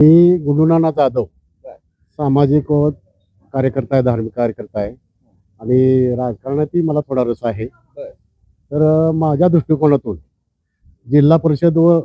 मी गुंडुनाना जाधव. सामाजिक व कार्यकर्ता आहे धार्मिक कार्यकर्ता आहे आणि राजकारणातही मला थोडा रस आहे. तर माझ्या दृष्टिकोनातून जिल्हा परिषद व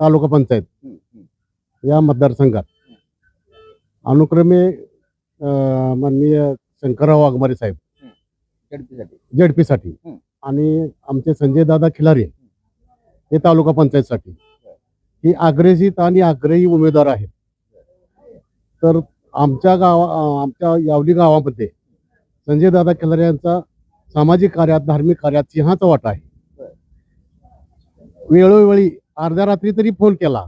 तालुका पंचायत. या मतदारसंघात अनुक्रमे माननीय शंकरराव वाघमारे साहेब जेडपीसाठी. आणि आमचे संजय दादा खिलारे हे तालुका पंचायतसाठी ही आग्रेसित आणि आग्रही उमेदवार आहेत. तर आमच्या गावा आमच्या यावली गावामध्ये संजय दादा खिलारे यांचा सामाजिक कार्यात धार्मिक कार्यात सिंहाचा वाटा आहे. वेळोवेळी अर्ध्या रात्री तरी फोन केला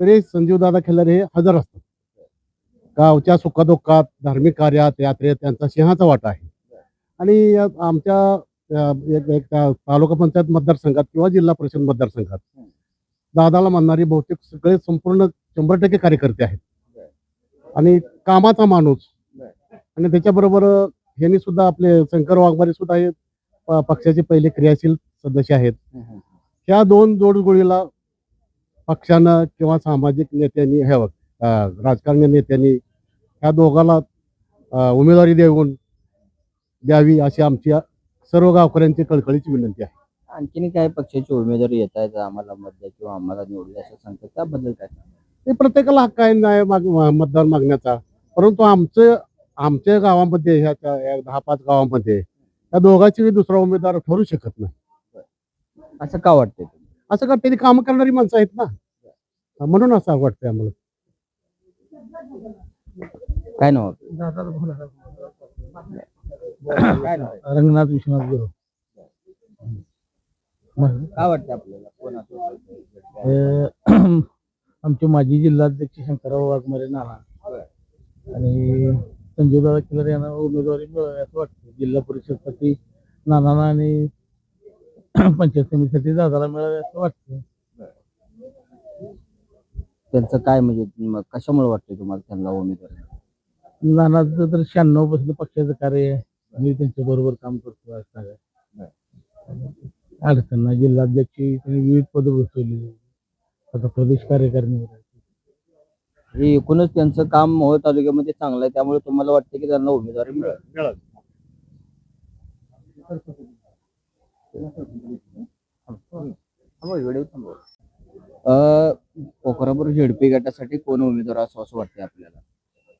तरी संजीव दादा खिलारे हे हजर असतात. गावच्या सुखादुःखात धार्मिक कार्यात यात्रेत त्यांचा सिंहाचा वाटा आहे. आणि आमच्या तालुका पंचायत मतदारसंघात किंवा जिल्हा परिषद मतदारसंघात दादाला मानणारी बहुतेक सगळे संपूर्ण शंभर टक्के कार्यकर्ते आहेत. आणि कामाचा माणूस. आणि त्याच्याबरोबर यांनी सुद्धा आपले शंकर वाघमारे सुद्धा हे पक्षाचे पहिले क्रियाशील सदस्य आहेत. ह्या दोन जोडगोळीला पक्षानं किंवा सामाजिक नेत्यांनी ह्या राजकारणी नेत्यांनी ह्या दोघाला उमेदवारी देऊन द्यावी अशी आमची सर्व गावकऱ्यांची कळकळीची विनंती आहे. आणखीन काय पक्षाचे उमेदवार येत आहेत आम्हाला मत द्या किंवा आम्हाला निवडले असं सांगतात त्याबद्दल काय? ते प्रत्येकाला हक्क आहे नाही माग मतदान मागण्याचा परंतु आमचं आमच्या गावामध्ये ह्या त्या- या दहा पाच गावामध्ये या दोघांची दुसरा उमेदवार ठरू शकत नाही असं का वाटतंय तुम्हाला? असं का त्यांनी कामं करणारी माणसं आहेत ना म्हणून असं वाटतंय आम्हाला काय नाव आपलं? काय नाव आहे? रंगनाथ विश्वनाथ गुरु काय वाटतं आपल्याला? कोण असं आमचे माजी जिल्हाध्यक्ष शंकरराव वाघमारे नाना. आणि संजय दादा किलर यांना उमेदवारी मिळावी असं वाटतं जिल्हा परिषदसाठी नानांना आणि पंचायत समितीसाठी दादाला मिळावे असं वाटतं त्यांचं काय म्हणजे कशामुळे वाटतंय तुम्हाला त्यांना उमेदवार? नानाचं तर शहाण्णवपासून पक्षाचं कार्य आहे. मी त्यांच्या बरोबर काम करतो आज सगळ्या अडचण नाही जिल्हाध्यक्ष त्यांनी विविध पद बसवलेली आता प्रदेश कार्यकारिणीवर आहे. हे एकूणच त्यांचं काम मोहोळ तालुक्यामध्ये चांगलं आहे. त्यामुळे तुम्हाला वाटतं की त्यांना उमेदवारी मिळेल. कोकरापूर झेडपी गटासाठी कोण उमेदवार असं असं वाटतंय आपल्याला?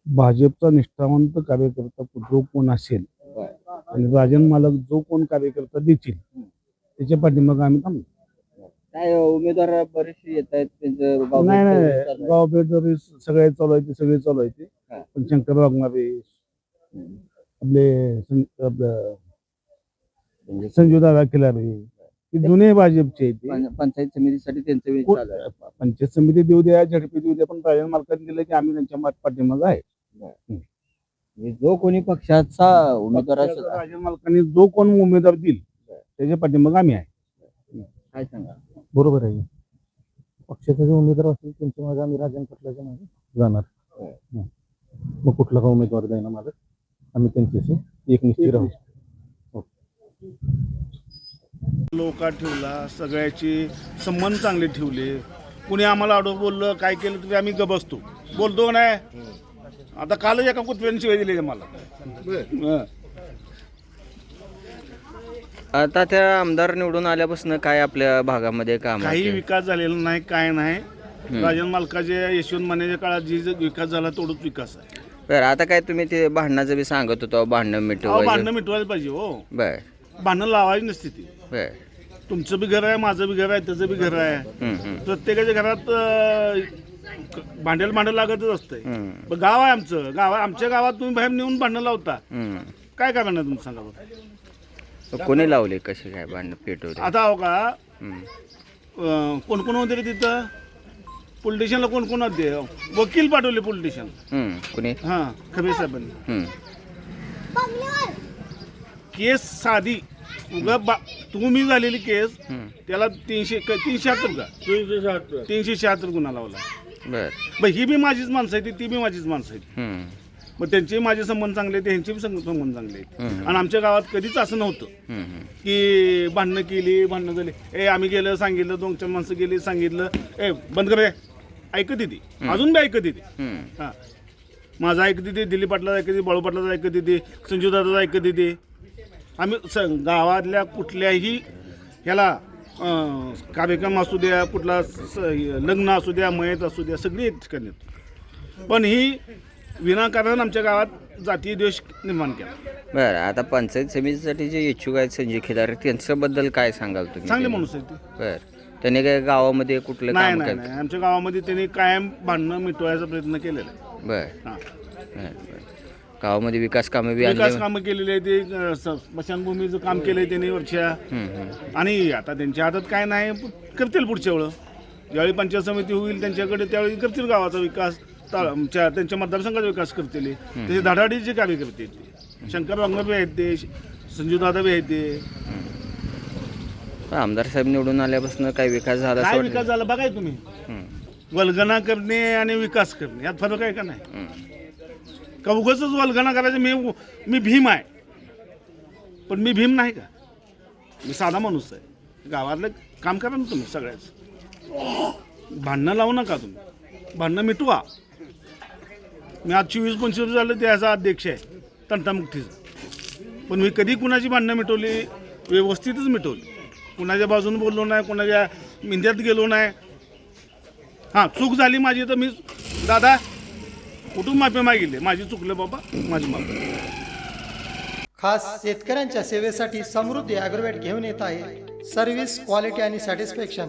भाजपचा निष्ठावंत कार्यकर्ता जो कोण असेल आणि राजन मालक जो कोण कार्यकर्ता देतील त्याच्या पाठीमागे आम्ही थांबू काय उमेदवार बरेचसे येत आहेत त्यांचं गाव नाही भेट नाही चालू आहे. गाव भेट जरी सगळे चालू आहे ते सगळे चालू आहे ते हा. पण शंकर वाघमारे हम्म. आपले सं- आपलं म्हणजे संजू दादा खिलारे जुने भाजपचे आहेत ते. पं- पंचायत समितीसाठी त्यांचं वेळ कोण- चालू आहे. पंचायत समिती देऊ द्या झडपी देऊ द्या पण राजन मालकांनी दिलं की आम्ही त्यांच्या माट- पाठीमागे आहे म्हणजे जो कोणी पक्षाचा उमेदवार असेल राजन मालकांनी जो कोण उमेदवार देईल त्याच्या पाठीमागे आम्ही आहे. काय सांगा? बरोबर आहे. पक्षाचा जो उमेदवार असेल त्यांच्या मागे आम्ही राजन खटल्याच्या मागे जाणार. हं. मग कुठला का उमेदवार द्यायला मागत आम्ही त्यांच्याशी एकनिष्ठी राहू. लोका ठेवला सगळ्याची संबंध चांगले ठेवले. कुणी आम्हाला आडो बोललं काय केलं तरी आम्ही ग बसतो. बोलतो नाही? आता कालच एका कुत्र्याने शिवाय दिले मला. हं. आता त्या आमदार निवडून आल्यापासून काय आपल्या भागामध्ये काम काही विकास झालेला नाही काय नाही. राजन मालकाच्या यशवंत मानेच्या काळात जी जो विकास झाला तेवढाच विकास आहे. बरं आता काय तुम्ही ते भांडणाचं बी सांगत होतो भांडणं मिटवायचं. भांडणं मिटवायला पाहिजे हो. बर. भांडणं लावायची नसते ती. बर. तुमचं बी घर आहे माझं बी घर आहे त्याचं बी घर आहे. प्रत्येकाच्या घरात अं, भांड्याला भांडं लागतच असतंय. गाव आहे आमचं. गाव आमच्या गावात तुम्ही बाहेर नेऊन भांडणं लावता. काय करणार तुम्ही सांगा कोणी लावले कसे काय भांडणं पेटवले आता हो का? हम्म, कोण कोण होते रे तिथं? पोलिटिशियनला कोण कोण होते? वकील पाठवले पोलिटिशियन हम्म, कोणी? हां खबीर साहेबांनी. हम्म, केस साधी. उगा बा तुम्ही झालेली केस हम्म, त्याला तीनशे क- तीनशे शहात्तर का तीनशे शहात्तर. तीनशे शहात्तर गुन्हा लावला. बर ही बी माझीच माणसं आहेत ती बी माझीच माणसं आहेत. हम्म, मग त्यांचे माझे संबंध चांगले आहेत संग- संबंध चांगले आहेत. आणि आमच्या गावात कधीच असं नव्हतं. की भांडणं केली भांडणं झाली. ए आम्ही गेलं सांगितलं दोन चार माणसं गेली सांगितलं. ए बंद कर ऐकत येते अजून बी ऐकत येते. हा. माझं ऐकत येते दिलीप पाटलाचं ऐकत येते बाळू पाटलाचं ऐकत येते संजू दादाचं ऐकत येते आम्ही स गावातल्या कुठल्याही ह्याला कार्यक्रम असू द्या कुठला लग्न असू द्या मयत असू द्या सगळी एक ठिकाणी येतो पण ही विनाकारण आमच्या गावात जातीय द्वेष निर्माण केला. बरं आता पंचायत समितीसाठी जे इच्छुक आहेत संजय खिलारे त्यांच्याबद्दल काय सांगाल तुम्ही? चांगले माणूस आहेत ते. बर त्यांनी काय गावामध्ये कुठलं नाही काम नाही केलं? नाही. आमच्या गावामध्ये त्यांनी कायम भांडणं मिटवायचा प्रयत्न केलेला आहे. बर. हा. बर बर. गावामध्ये विकास कामे बी आणली? विकास कामं केलेली आहे ते अं, स- स्मशानभूमीचं काम केलंय त्यांनी वरच्या. आणि आता त्यांच्या हातात काय नाही प- करतील पुढच्या वेळं. ज्यावेळी पंचायत समिती होईल त्यांच्याकडे त्यावेळी करतील गावाचा विकास. आमच्या त्यांच्या मतदारसंघाचा विकास करतील. तसे धडाडीचे कार्य करतील ते. शंकर वांगर बी आहेत ते संजू दादा बी आहेत ते. आमदार साहेब निवडून आल्यापासून काय विकास झाला असं काय? विकास झाला बघाय तुम्ही. हम्म, वल्गना करणे आणि विकास करणे यात फरक आहे का नाही. का उगाच वल्गना करायचं? मी मी भीम आहे. पण मी भीम नाही का? मी साधा माणूस आहे. गावातलं काम करा ना तुम्ही सगळ्याच. भांडणं लावू नका तुम्ही. भांडणं मिटवा. मी आज चोवीस पंचवीस वर्ष झालं त्याचा अध्यक्ष आहे तंटामुक्तीचा. पण मी कधी कुणाची भांडणं मिटवली व्यवस्थितच मिटवली. कुणाच्या बाजून बोललो नाही कुणाच्या मिंद्यात गेलो नाही. हां चूक झाली माझी तर मी दादा कुठून माफी मागितली? माझी चुकलं बाबा माझी माफी. खास शेतकऱ्यांच्या सेवेसाठी समृद्धी ॲग्रोवेट घेऊन येत आहे. सर्व्हिस क्वालिटी आणि सॅटिस्फॅक्शन.